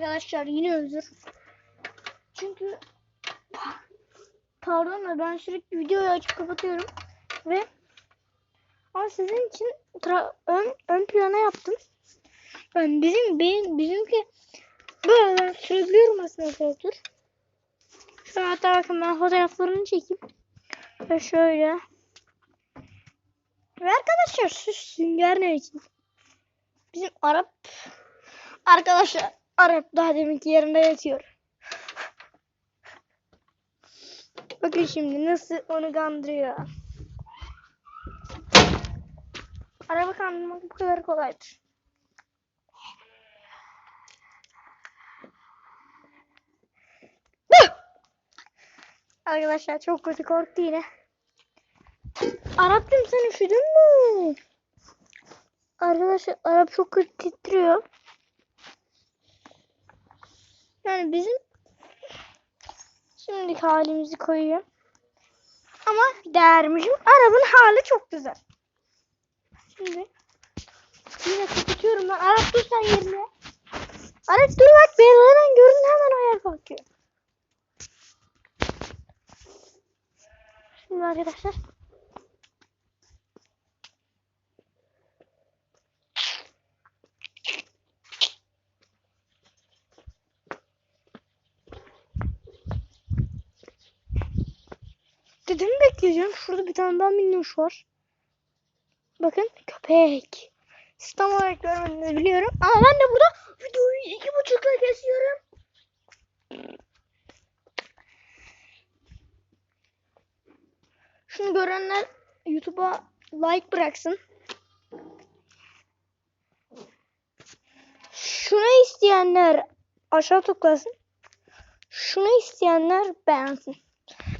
Arkadaşlar yine özür. Çünkü pardon da ben sürekli videoyu açıp kapatıyorum ve ama sizin için ön, ön plana yaptım. Ben bizim benim bizimki böyle sürebiliyorum aslında fotoğrafı. Şu an hatta bakın ben fotoğraflarını çekeyim. Ve şöyle. Ve arkadaşlar şu sünger ne için? Bizim Arap arkadaşlar Arap daha deminki yerinde yatıyor. Bakın şimdi nasıl onu kandırıyor. Araba kandırmak bu kadar kolaydır. Arkadaşlar çok kötü korktu yine. Arap'cığım sen üşüdün mü? Arkadaşlar Arap çok kötü titriyor. Yani bizim şimdiki halimizi koyuyor. Ama değermişim. Arap'ın hali çok güzel. Şimdi yine kapatıyorum ben. Arap dur sen yerine. Arap dur bak beni hemen gördün hemen ayağa kalkıyor. Şimdi arkadaşlar Dedemi bekleyeceğim. Şurada bir tane daha minnoş var. Bakın köpek. Siz tam olarak görmediniz biliyorum. Ama ben de burada videoyu iki buçukla kesiyorum. Şunu görenler YouTube'a like bıraksın. Şunu isteyenler aşağı tıklasın. Şunu isteyenler beğensin.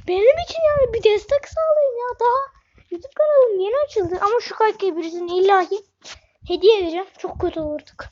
Benim için yani bir destek sağlayın ya. Daha YouTube kanalım yeni açıldı. Ama şu kalp birisini illahi hediye edeceğim. Çok kötü olurduk.